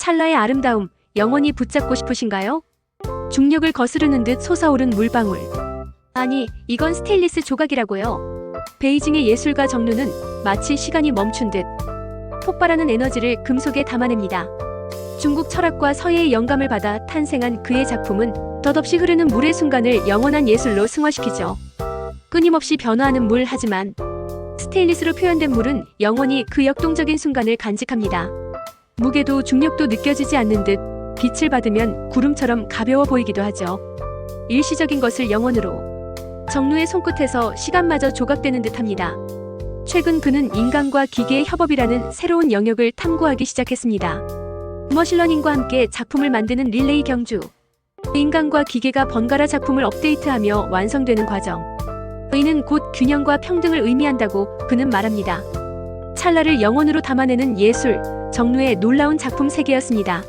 찰나의 아름다움, 영원히 붙잡고 싶으신가요? 중력을 거스르는 듯 솟아오른 물방울. 아니, 이건 스테인리스 조각이라고요. 베이징의 예술가 정루는 마치 시간이 멈춘 듯 폭발하는 에너지를 금속에 담아냅니다. 중국 철학과 서예의 영감을 받아 탄생한 그의 작품은 덧없이 흐르는 물의 순간을 영원한 예술로 승화시키죠. 끊임없이 변화하는 물 하지만 스테인리스로 표현된 물은 영원히 그 역동적인 순간을 간직합니다. 무게도 중력도 느껴지지 않는 듯 빛을 받으면 구름처럼 가벼워 보이기도 하죠. 일시적인 것을 영원으로 정루의 손끝에서 시간마저 조각되는 듯합니다. 최근 그는 인간과 기계의 협업이라는 새로운 영역을 탐구하기 시작했습니다. 머신러닝과 함께 작품을 만드는 릴레이 경주. 인간과 기계가 번갈아 작품을 업데이트하며 완성되는 과정. 의는 곧 균형과 평등을 의미한다고 그는 말합니다. 찰나를 영혼으로 담아내는 예술, 정루의 놀라운 작품 세계였습니다.